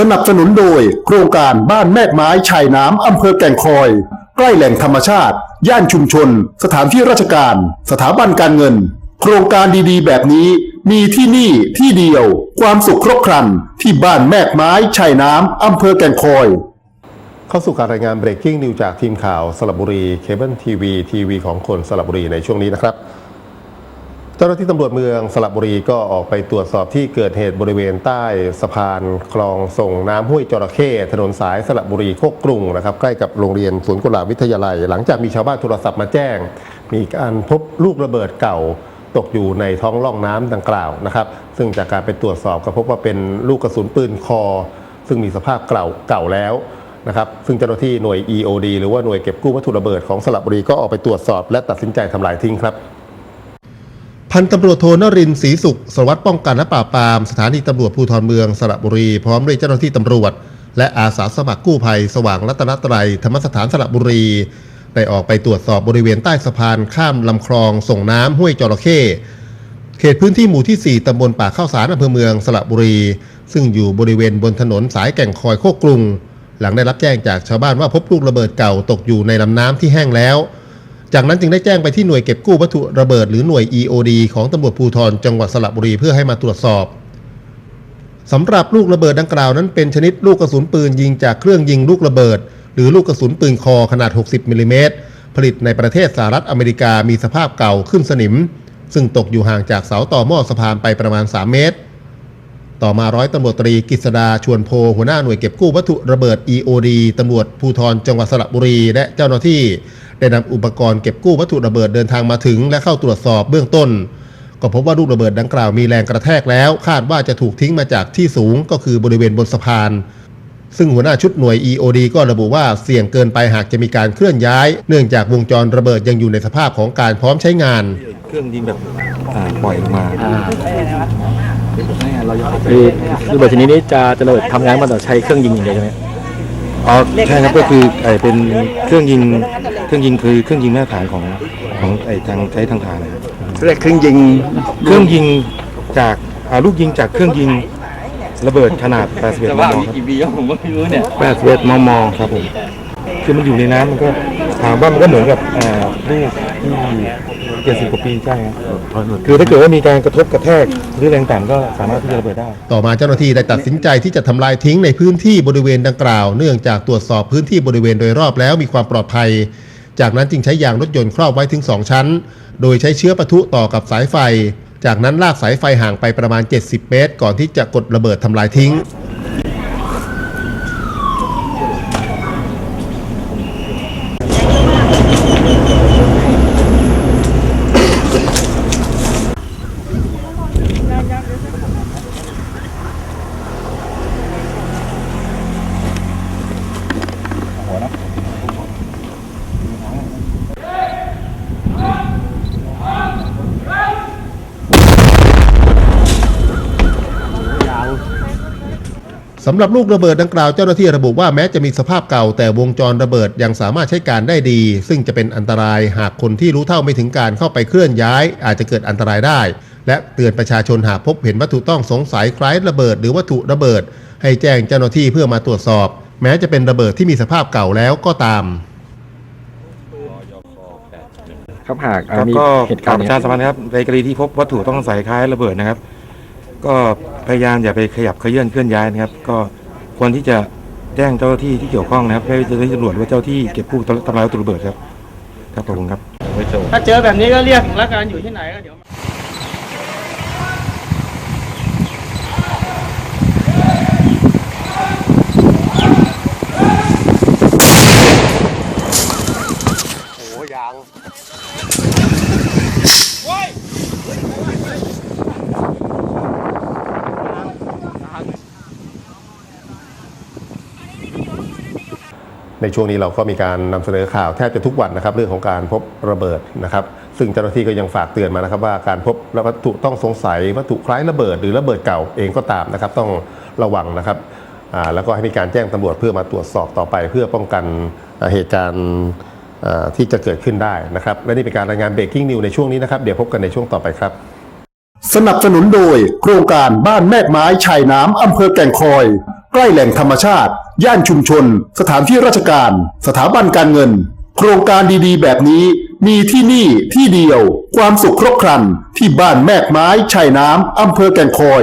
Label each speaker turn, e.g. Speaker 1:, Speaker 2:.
Speaker 1: สนับสนุนโดย โครงการบ้านแมกไม้ชายน้ำอำเภอแก่งคอย ใกล้แหล่งธรรมชาติ ย่านชุมชน สถานที่ราชการ สถาบันการเงิน โครงการดีๆ แบบนี้ มีที่นี่ที่เดียว ความสุขครบครันที่บ้านแมกไม้ชายน้ำอำเภอแก่งคอย
Speaker 2: เข้าสู่การรายงาน breaking news จากทีมข่าวสระบุรีเคเบิลทีวีทีวีของคนสระบุรีในช่วงนี้นะครับ จ้าหน้าที่ตำรวจเมืองสระบุรีก็ออกไปตรวจสอบที่เกิดเหตุบริเวณใต้สะพานคลองส่งน้ำห้วยจระเข้ถนนสายสระบุรีโคกกรุงนะครับใกล้กับโรงเรียนสวนกุหลาบวิทยาลัย หลังจากมีชาวบ้านโทรศัพท์มาแจ้ง มีการพบลูกระเบิดเก่าตกอยู่ในท้องร่องน้ำดังกล่าวนะครับ ซึ่งจากการไปตรวจสอบก็พบว่าเป็นลูกกระสุนปืนคอ ซึ่งมีสภาพเก่าเก่าแล้วนะครับซึ่งเจ้าหน้าที่หน่วย EOD หรือว่าหน่วยเก็บกู้วัตถุระเบิดของสระบุรีก็ออกไปตรวจสอบและตัดสินใจทำลายทิ้งครับ พันตำรวจโทนรินทร์ศรีสุขสารวัสดิ์ป้องกันและปราบปรามสถานีตำรวจภูธรเมืองสระบุรี พร้อมด้วยเจ้าหน้าที่ตำรวจ และอาสาสมัครกู้ภัย สว่างรัตนตรัยธรรมสถานสระบุรี ได้ออกไปตรวจสอบบริเวณใต้สะพานข้ามลำคลองส่งน้ำห้วยจระเข้เขตพื้นที่หมู่ที่ 4ตำบลป่าข้าวสารอำเภอเมืองสระบุรี ซึ่งอยู่บริเวณบนถนนสายแก่งคอยโคกกรุง หลังได้รับแจ้งจากชาวบ้านว่าพบลูกระเบิดเก่าตกอยู่ในลำน้ำที่แห้งแล้ว จากนั้นจึงได้แจ้งไปที่หน่วยเก็บกู้วัตถุระเบิดหรือหน่วย EOD ของตำรวจภูธรจังหวัดสระบุรีเพื่อให้มาตรวจสอบสำหรับลูกระเบิดดังกล่าวนั้นเป็นชนิดลูกกระสุนปืนยิงจากเครื่องยิงลูกระเบิด หรือลูกกระสุนปืนคอขนาด 60มิลลิเมตรผลิตในประเทศสหรัฐอเมริกามีสภาพเก่าขึ้นสนิม ซึ่งตกอยู่ห่างจากเสาต่อหม้อสะพานไปประมาณ 3 เมตร ต่อมาร้อยตำรวจตรีกฤษดาชวนโพหัวหน้าหน่วยเก็บกู้วัตถุระเบิด EOD ตำรวจภูธรจังหวัดสระบุรี และเจ้าหน้าที่ ได้นำอุปกรณ์เก็บกู้วัตถุระเบิดเดินทางมาถึง และเข้าตรวจสอบเบื้องต้น ก็พบว่าลูกระเบิดดังกล่าวมีแรงกระแทกแล้ว คาดว่าจะถูกทิ้งมาจากที่สูงก็คือบริเวณบนสะพาน ซึ่งหัวหน้าชุดหน่วย EOD ก็ระบุว่าเสี่ยงเกินไปหากจะมีการเคลื่อนย้าย เนื่องจากวงจรระเบิดยังอยู่ในสภาพของการพร้อมใช้งาน
Speaker 3: เครื่องยิงแบบอ่าปล่อยออกมา
Speaker 4: คือระเบิดชนิดนี้จะจะระเบิดทำงานมาต่อใช้เครื่องยิงอย่างเดียวใช่ไหม
Speaker 3: อ๋อใช่ครับก็คือไอเป็นเครื่องยิงเครื่องยิงคือเครื่องยิงมาตรฐานของของไอทางใช้ทางฐานนะครับ
Speaker 5: เรียกเครื่องยิง
Speaker 3: เครื่องยิงจากอ่าลูกยิงจากเครื่องยิง ระเบิดขนาด 81 มมครับ
Speaker 4: กี่ปีแล้วผมก็ไม่รู้เนี่ย
Speaker 3: 81 มม ครับผม คือมันอยู่ในน้ำมันก็ถามว่ามันก็เหมือนกับอ่าลูกที่เจ็ดสิบกว่าปีใช่ครับคือถ้าเกิดว่ามีการกระทบกระแทกหรือแรงต่ำก็สามารถที่จะระเบิดได้
Speaker 2: ต่อมาเจ้าหน้าที่ได้ตัดสินใจที่จะทำลายทิ้งในพื้นที่บริเวณดังกล่าว เนื่องจากตรวจสอบพื้นที่บริเวณโดยรอบแล้วมีความปลอดภัย จากนั้นจึงใช้ยางรถยนต์ครอบไว้ถึง 2 ชั้น โดยใช้เชื้อปะทุต่อกับสายไฟ จากนั้นลากสายไฟห่างไปประมาณ 70 เมตร ก่อนที่จะกดระเบิดทำลายทิ้ง สำหรับลูกระเบิดดังกล่าวเจ้าหน้าที่ระบุว่าแม้จะมีสภาพเก่าแต่วงจรระเบิดยังสามารถใช้การได้ดี ซึ่งจะเป็นอันตรายหากคนที่รู้เท่าไม่ถึงการเข้าไปเคลื่อนย้าย อาจจะเกิดอันตรายได้ และเตือนประชาชนหากพบเห็นวัตถุต้องสงสัยคล้ายระเบิด หรือวัตถุระเบิด ให้แจ้งเจ้าหน้าที่เพื่อมาตรวจสอบ แม้จะเป็นระเบิดที่มีสภาพเก่าแล้วก็ตาม
Speaker 4: ครับหาก
Speaker 3: ครับ
Speaker 4: มี
Speaker 3: ก็
Speaker 4: เหตุ
Speaker 3: กา
Speaker 4: การ
Speaker 3: ร
Speaker 4: ณ์
Speaker 3: ประชาสัมพันธ์นะครับในกรณีที่พบวัตถุต้องสงสัยคล้ายระเบิดนะครับ ก็ พยายามอย่าไปขยับเขยื่อนเคลื่อนย้ายนะครับ ก็ควรที่จะแจ้งเจ้าที่ที่เกี่ยวข้องนะครับไม่ว่าจะเป็นตำรวจหรือว่าเจ้าที่เก็บกู้ทำลายวัตถุระเบิดครับครับขอบคุณครับ
Speaker 6: ถ้าเจอแบบนี้ก็เรียกแล้วกันอยู่ที่ไหนก็เดี๋ยว
Speaker 2: ในช่วงนี้เราก็มีการนำเสนอข่าวแทบจะทุกวันนะครับเรื่องของการพบระเบิดนะครับ ซึ่งเจ้าหน้าที่ก็ยังฝากเตือนมานะครับ ว่าการพบวัตถุต้องสงสัยวัตถุคล้ายระเบิด หรือระเบิดเก่าเองก็ตามนะครับ ต้องระวังนะครับแล้วก็ให้มีการแจ้งตำรวจเพื่อมาตรวจสอบต่อไป เพื่อป้องกันเหตุการณ์ที่จะเกิดขึ้นได้นะครับ และนี่เป็นการรายงาน breaking news ในช่วงนี้นะครับเดี๋ยวพบกันในช่วงต่อไปครับ
Speaker 1: สนับสนุนโดยโครงการบ้านแมกไม้ชายน้ำอำเภอแก่งคอย ใกล้แหล่งธรรมชาติ ย่านชุมชน สถานที่ราชการ สถาบันการเงิน โครงการดีๆ แบบนี้ มีที่นี่ที่เดียว ความสุขครบครันที่บ้านแมกไม้ชายน้ำอำเภอแก่งคอย